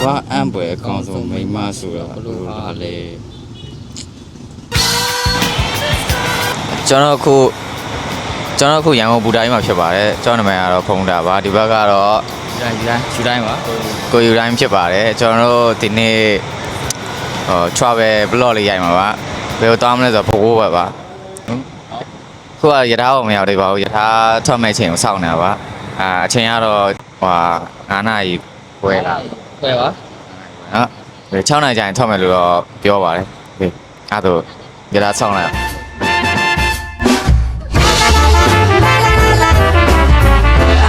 ကွာအံ့ပွဲအကောင်းဆုံးမိန်းမဆိုတာဘယ်လိုပါလဲကျွန်တော်အခုကျွန်တော်အခုရန်ကုန်ဘူတာကြီးမှာဖြစ်ပါတယ်ကျွန်တော်နာမည်ကတော့ဖုံးတာပါဒီဘက်ကတော့ယူတိုင်းယူတိုင်းယူတိုင်းပါကိုယူတိုင်းဖြစ်ပါတယ်ကျွန်တော်တို့ဒီနေ့ဟို travel blog လေးရိုက်မှာပါဘယ်လိုတောင်းမလဲဆိုတော့ဘိုးဘပဲပါခုကရထားကိုမရောက်သေးပါဘူးရထားထွက်မဲ့ချိန်ကိုစောင့်နေတာပါအာအချိန်ကတော့ဟို9နာရီခွဲလာ ခွဲပါနော်6နာရီကျရင်ထွက်မယ်လို့တော့ပြောပါတယ်ဟေးအဲ့ဒါရထားစောင့်လိုက်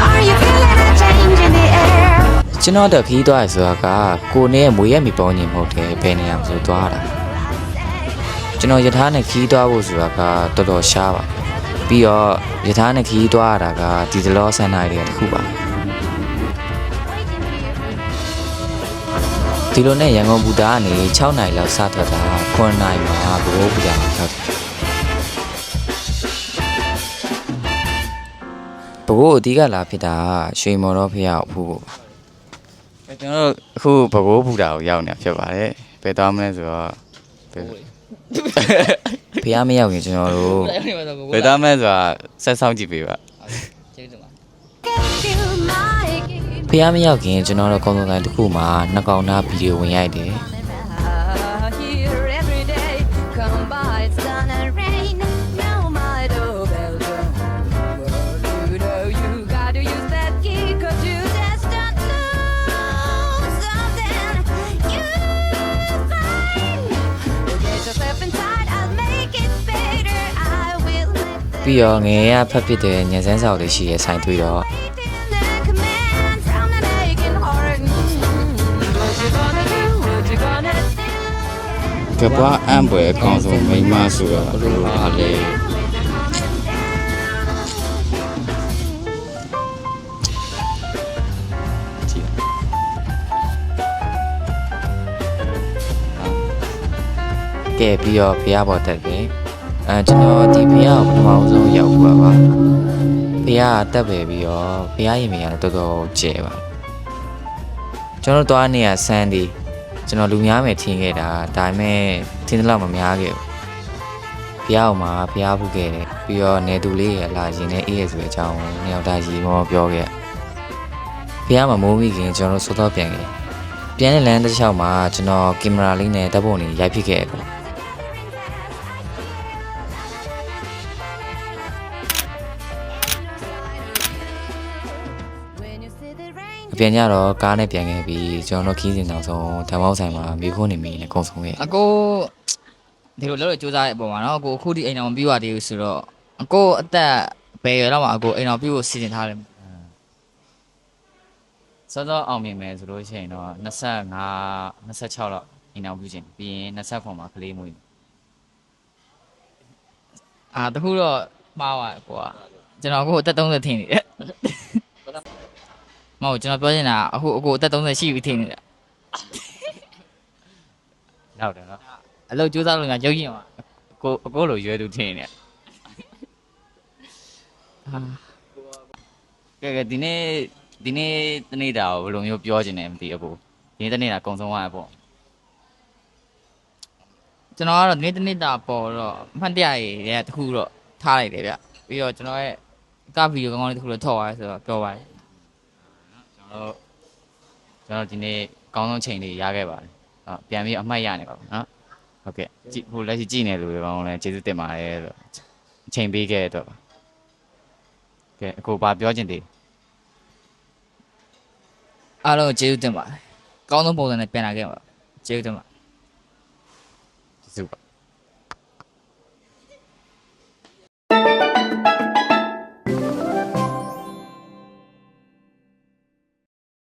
Are you feeling a change in the air? ကျွန်တော်တက်ခီးသွားရဆိုတာကကိုနဲ့မွေရက်မီပေါင်းညီမဟုတ်တယ်ဘယ်နေရာမှာဆိုသွားတာကျွန်တော်ယထာနဲ့ခီးသွားဖို့ဆိုတာကတော်တော်ရှားပါပြီးတော့ယထာနဲ့ခီးသွားရတာကဒီဒလောဆန်နိုင်တွေကတစ်ခုပါ ဒီလိုနဲ့ရန်ကုန်ဘူတာကနေ6နိုင်လောက်စထွက်တာ9နိုင်မှာဘိုးဘူတာကိုရောက်တယ်ဘိုးအဓိကလာဖြစ်တာကရွှေမော်တော့ဖះကိုဖူးဖို့ပါကျွန်တော်တို့အခုဘကိုးဘူတာကိုရောက်နေတာဖြစ်ပါတယ်ဘယ်သွားမလဲဆိုတော့ဘယ်ဖះမရောက်ရင်ကျွန်တော်တို့ဘယ်သွားမလဲဆိုတာဆက်ဆောင်ကြည့်ပေးပါကျေးဇူးပါ Get you my gift. ဖះမရောက်ခင်ကျွန်တော်တို့ကောင်းဆောင်တိုင်းတစ်ခုမှာနှစ်ကောင်သားဗီဒီယိုဝင်ရိုက်တယ် Here every day, come by sun and rain. No, my doorbell don't. Well, you know you gotta use that key 'cause you just don't know something. You find. Well, get yourself inside, I'll make it better. I will make the ပြီးတော့ငယ်ရဖက်ဖြစ်တဲ့ညစန်းစာတွေရှိရဲ့ဆိုင်တွေ့တော့ ကပွားအံ့ပွဲအကောင်းဆုံးမိန်းမဆိုတာဘယ်လိုပါလဲကဲပြီးတော့ဖះပေါ်တက်တယ်အဲကျွန်တော်ဒီဖះကိုပထမဆုံးရောက်ပါပါဖះကတက်ပဲပြီးတော့ဖះရင်မြင်ရတယ်တော်တော်ကျဲပါ ကျွန်တော်သွားနေရဆန်ဒီကျွန်တော်လူများမယ်ထင်ခဲ့တာဒါပေမဲ့ထင်တယ်လို့မများခဲ့ဘူးဖះအောင်မှာဖះဖုခဲ့တယ်ပြီးတော့နေသူလေးရဲ့အလာရင်နဲ့အေးရဆိုတဲ့အကြောင်းကိုနှစ်ယောက်တည်းရီမောပြောခဲ့ဖះမှာမိုးမိခင်ကျွန်တော်တို့စောစောပြန်ခဲ့ပြန်တဲ့လမ်းတစ်လျှောက်မှာကျွန်တော်ကင်မရာလေးနဲ့တပ်ပုံလေးရိုက်ဖြစ်ခဲ့တယ် အပြန်ကြတော့ကားနဲ့ပြန်ခဲ့ပြီးကျွန်တော်တို့ခီးစဉ်နောက်ဆုံးဓမ္မောက်ဆိုင်မှာမိခိုးနေမိနဲ့ကုံဆုံးခဲ့အကိုဒီလိုလောက်ရစူးစမ်းတဲ့အပေါ်မှာနော်အကိုအခုဒီအိမ်အောင်ပြီးသွားသေးဘူးဆိုတော့အကိုအသက်ဘယ်ရွယ်လောက်မှအကိုအိမ်အောင်ပြီးဖို့စီစဉ်ထားတယ်စောစောအောင်မြင်မယ်ဆိုလို့ရှိရင်တော့25 26လောက်အိမ်အောင်ပြုခြင်းပြီးရင်29မှာကလေးမွေးအာတခုတော့မှားသွားကိုကကျွန်တော်အခုအသက်30ထင်နေတယ် မဟုတ်ကျွန်တော်ပြောချင်တာအခုအကိုအသက်30ရှိပြီထင်နေတယ်နောက်တယ်နော်အလုပ်စူးစမ်းလို့ငါရုပ်ရင်ပါကိုအကိုလိုရွယ်သူထင်နေအာကဲကဲဒီနေ့ဒီနေ့တနေ့တာကိုဘယ်လိုမျိုးပြောချင်တယ်မသိအကိုဒီနေ့တနေ့တာကုံဆုံးသွားရပေါ့ကျွန်တော်ကတော့ဒီနေ့တစ်နေ့တာပေါ်တော့အမှတ်တရရတဲ့တခုတော့ထားလိုက်တယ်ဗျပြီးတော့ကျွန်တော်ရဲ့ကဗီဒီယိုကောင်းကောင်းလေးတခုတော့ထောက်သွားဆိုတော့ပြောပါတယ်ကျွန် တော်တို့ကျွန်တော်ဒီနေ့အကောင်းဆုံးချိန်လေးရခဲ့ပါတယ်ဟုတ်ပြန်ပြီးအမှတ်ရနေပါဘူးနော်ဟုတ်ကဲ့ကြည့်ဟိုလက်ရှိကြည့်နေလူတွေကောင်းလည်းကျေးဇူးတင်ပါတယ်လို့အချိန်ပေးခဲ့တဲ့အတွက်ပါကဲအကိုဘာပြောချင်သေးအားလုံးကိုကျေးဇူးတင်ပါတယ်ကောင်းဆုံးပုံစံနဲ့ပြန်လာခဲ့ပါကျေးဇူးတင်ပါ